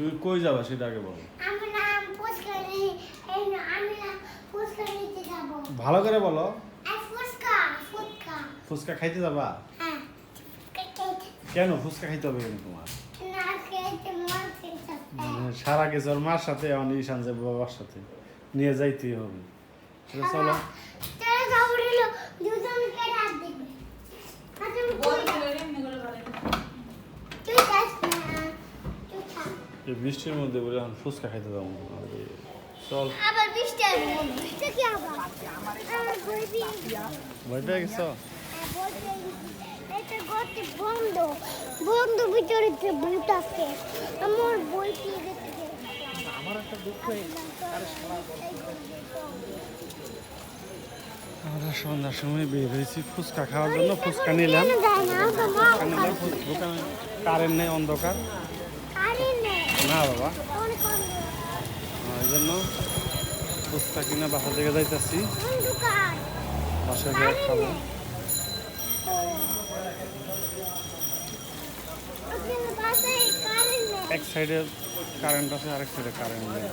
তুমি কই যাবা সেটা আগে বলো। আমি নাম ফুচকা এই আমি না ফুচকা নিতে যাব। ভালো করে বলো। ফুচকা, খাইতে যাবা? হ্যাঁ, কেন ফুচকা খাইতে হবে কেন তোমার? না খেতে মন সারা গেছে ওর মার সাথে এখন ঈশান যাবে বাবার সাথে। নিয়ে যাইতেই হবে। তাহলে চলো তারা যাব নিলো, দুজনকে রাত দিবে। আর তুমি কই যাও? তুই যাস না, তুই থাক। এই বৃষ্টির মধ্যে বলে এখন ফুচকা খাইতে যাব আরে, চল। আবার বৃষ্টি আসবে। কি আবার? আমার বই দিয়ে ভয় পেয়ে গেছো। এটা গতি বন্ধ। বন্ধ ভিতরে যে ভূত আছে আমার বই দিয়ে গেছে? আমার একটা দুঃখ আমরা সন্ধ্যার সময় বের হয়েছি ফুচকা খাওয়ার জন্য। ফুচকা নিলাম। ফুচকা নিলাম ফু- দোকানে কারেন্ট নেই অন্ধকার। না, বাবা। ওই জন্য ফুচকা কিনা বাসা থেকে যাইতেছি। বাসায় গিয়ে খাব। এক সাইডে কারেন্ট আছে, আরেক সাইডে কারেন্ট নেই।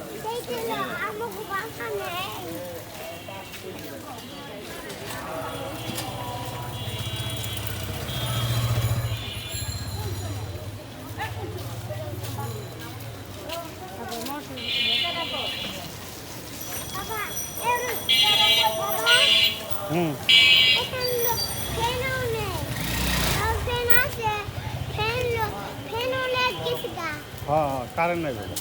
হ্যাঁ কারেন্ট নাই বাবা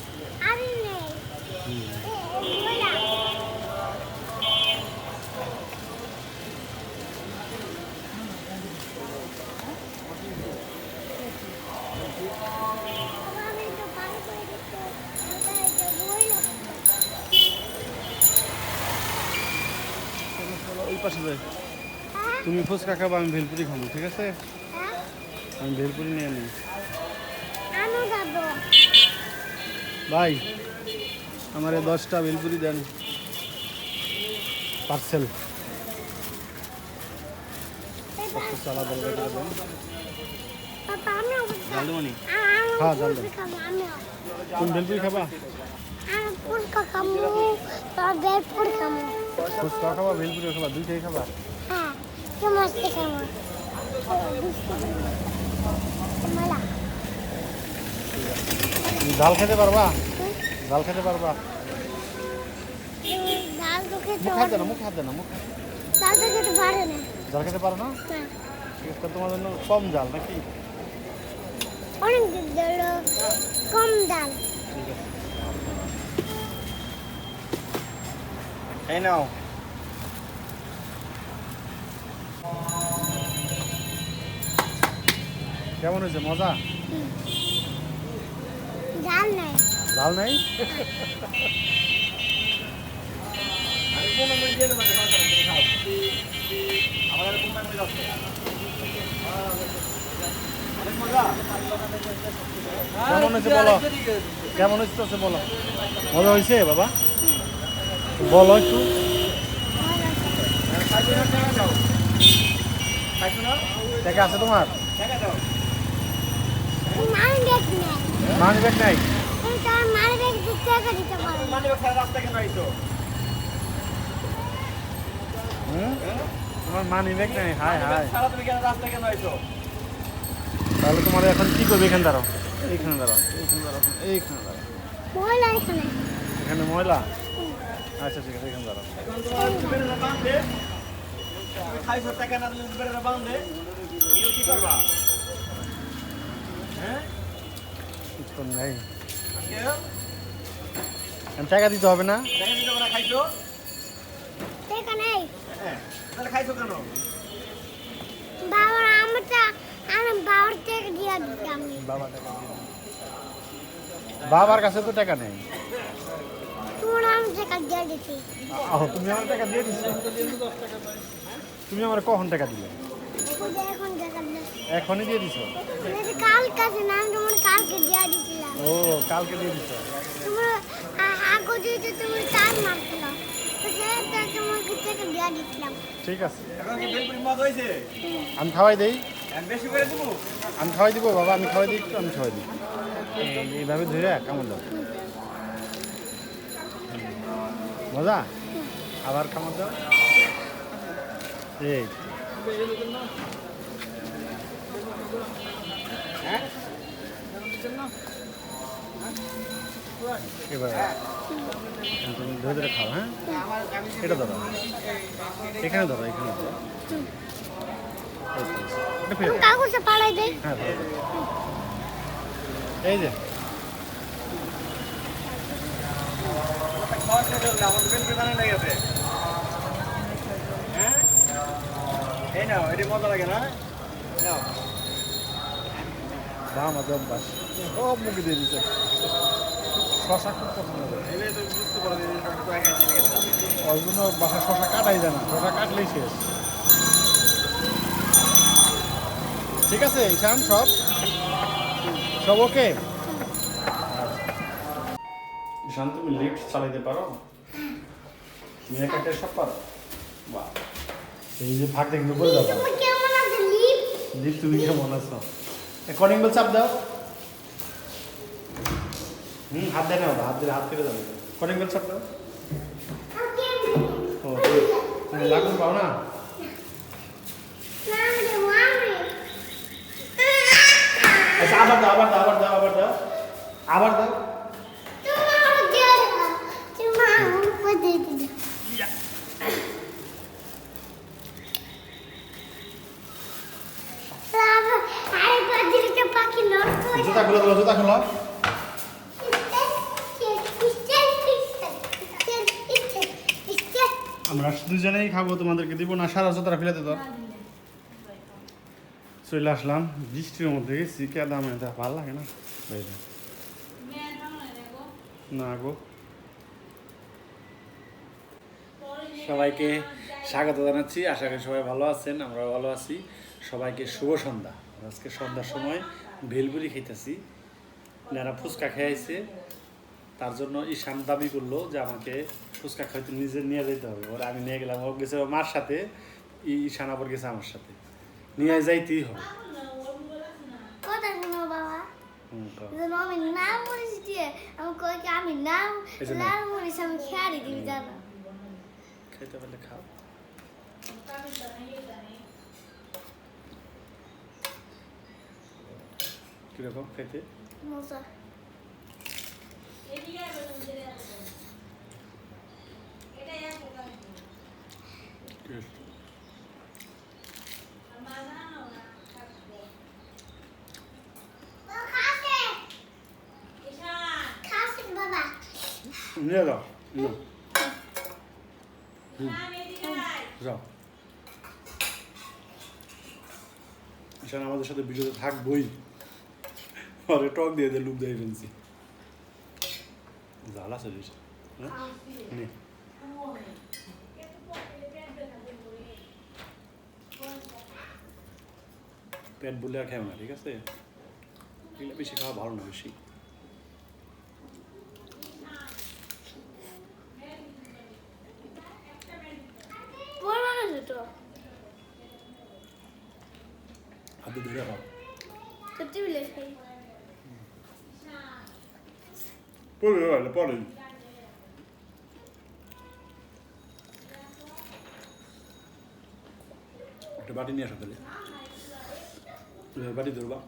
ওই পাশে যাই। তুমি ফুচকা খাব আমি ভেলপুরি খাব ঠিক আছে? আমি ভেলপুরি নিয়ে নিই। ভাই আমার দশটা ভেলপুরি দেন। পার্সেল। হ্যাঁ। ফুচকা খাব? আমিও তুমি ভেলপুরি খাবা। ফুচকা ভেলপুরি খাবা দুইটাই খাবা? হ্যাঁ জাল খেতে পারবা? জাল খেতে পারবা? খেতে মুখ হাত দেনা মুখ হাত দেনা মুখ ডাল খেতে পারে না। জাল খেতে পারো না? না, ঠিক আছে তোমার জন্য কম নাকি? অনেক কম ডাল। ঠিক আছে। এই নাও। কেমন হয়েছে? মজা? ডাল নাই। জাল নাই? কেমন হয়েছে বলো? কেমন হয়েছে বলো? মজা হয়েছে বাবা? বলো একটু। টাকা আছে তোমার? মানি ব্যাগ নাই তুমি মানি টাকা? তোমার মানি ব্যাগ নাই? হাই হাই তাহলে তোমার এখন কি করবে? এখানে দাঁড়াও। এইখানে দাঁড়াও এইখানে দাঁড়াও এইখানে দাঁড়াও। মহিলা এখানে। এখানে ময়লা? আচ্ছা ঠিক আছে এখানে দাঁড়াও। কিছু তো নেই টাকা দিতে হবে না? টাকা নেই। বাবার আমটা আমি বাবার থেকে দিয়ে দিতাম। বাবা টাকা বাবার কাছে তো টাকা নেই। তোমার আমি টাকা দিয়ে দিচ্ছি আহ, তুমি আমার টাকা দিয়ে দিচ্ছ তুমি আমার কখন টাকা দিলে? এখনই দিয়ে দিছো? যদি কাল কাছে না তোমার কালকে দিয়ে দিছিলাম। ও কালকে দিয়ে দিছো? তোমার আগে তুমি চার ঠিক আছে। আমি খাওয়াই দেই। বেশি করে দেবো? আমি খাওয়াই দিব বাবা আমি খাওয়াই দিই আমি খাওয়াই দিই। এই- এইভাবে ধরে কামড় দাও মজা? আবার কামড় দাও? এই। এবার ধরে ধরে খাও হ্যাঁ এটা ধরো এখানে ধরো এখানে ধরো। কাগজে পাড়াই। এই যে আমাদের লেগেছে হ্যাঁ এই নাও এটি মজা লাগে না? নাও। বা আমাদের অভ্যাস সব মুখে দিয়ে দিচ্ছে শশা খুব পছন্দ করে। ওই জন্য বাসা শশা কাটাই যায় না শশা কাটলেই শেষ। ঠিক আছে ঈশান সব? সব ওকে? ঈশান তুমি লিফট চালাইতে পারো? তুমি একা একা সব পারো? বাহ। এই যে ফাঁক দেখতে করে যাব। তুমি লিপ? তুমি কেমন আছো? কলিং বেল চাপ দাও। হুম হাত দেয় না হাত দিলে হাত কেটে যাবে। কলিং বেল চাপ দাও। ও লাগুন পাও না আচ্ছা আবার দাও আবার দাও আবার দাও আবার দাও আবার দাও পাখি নষ্ট আমরা দুজনেই খাব, তোমাদেরকে দিব না, সারা ফেলে চলে আসলাম, বৃষ্টির মধ্যে গেছি, কে দামে তা ভালো লাগে না। না গো। সবাইকে স্বাগত জানাচ্ছি, আশা করি সবাই ভালো আছেন আমরা ভালো আছি। সবাইকে শুভ সন্ধ্যা। আজকে সন্ধ্যার সময় ভেলপুরি খাইতেছি। যারা ফুচকা খেয়েছে তার জন্য ঈশান দাবি করল যে আমাকে ফুচকা খাইতে নিজে নিয়ে যেতে হবে। ওরা আমি নিয়ে গেলাম ও গেছে ওর মার সাথে ই- ঈশান আবার গেছে আমার সাথে। নিয়ে যাইতেই হবে। কথা শোনো বাবা হুম, কও। যেন আমি নাম মরিচ দিয়ে আমি কই কি আমি নাম এই যে নাম। লাল মরিচ আমি খেয়ালি দিবি জানো খাইতে পারলে খাও কীরকম খাইতে মজা নিয়ে যাও। যাও ঈশান আমাদের সাথে ভিডিওতে থাকবই পরে টক দিয়ে দিয়ে লুপ দিয়ে ফেলছি জাল আছে হ্যাঁ নে। পেট বলে আর খাও না ঠিক আছে এগুলো বেশি খাওয়া ভালো না বেশি হাতে ধরে খাও সত্যি বলে খাই গেলে পরে একটা বাটি নিয়ে আসো তাহলে বাটি ধরবা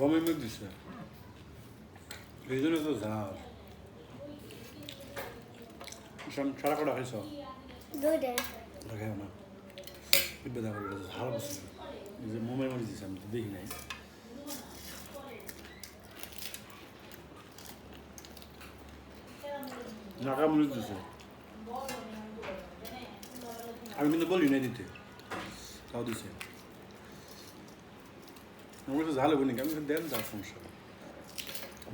বমের মধ্যে দিছে এই জন্য তো ঝাল সারা কটা খাইছ দেখাও না দেখো এটা ঝাল বসে যে মোমের মধ্যে দিছে আমি তো দেখি নাই নাকা মরিচ দিছে আমি কিন্তু বলি নাই দিতে তাও দিছে আমার কাছে ঝাল হব আমি দেন যার সমস্যা।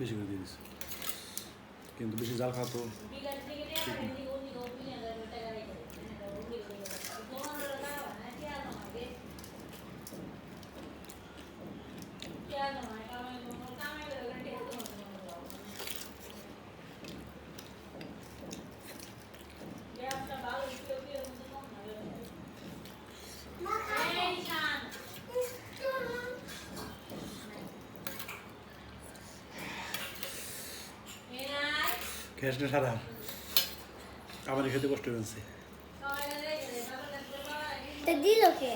বেশি করে দিয়ে দিছে কিন্তু বেশি ঝাল খাওয়া তো গ্যাস না সারা। আমার খেতে কষ্ট হয়েছে। দিল কে।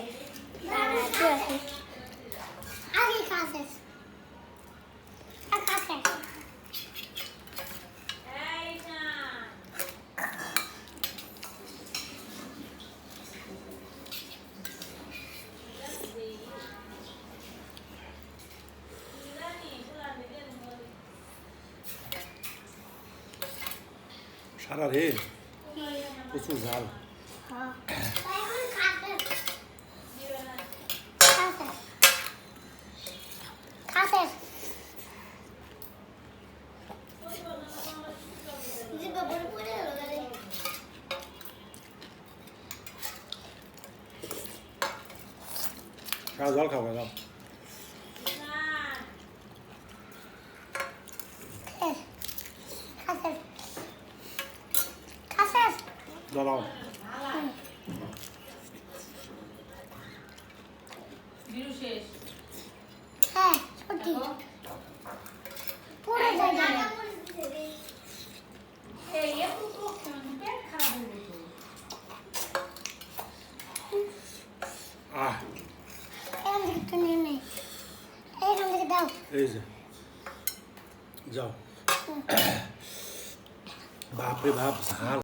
আগে খাসেস আর খাসেস সারা রে প্রচুর ঝাল হ্যাঁ এখন খাসেস খাসেস খাসেস জিবা বড় পড়ে গেল গাড়ি সারা জল খাব যাও খাসেস খাসেস দাঁড়াও হ্যাঁ সত্যি পুরো জায়গা আহ এখান থেকে তো নিয়ে নেই এখান থেকে দাও এই যে যাও। বাপরে বাপ ঝাল।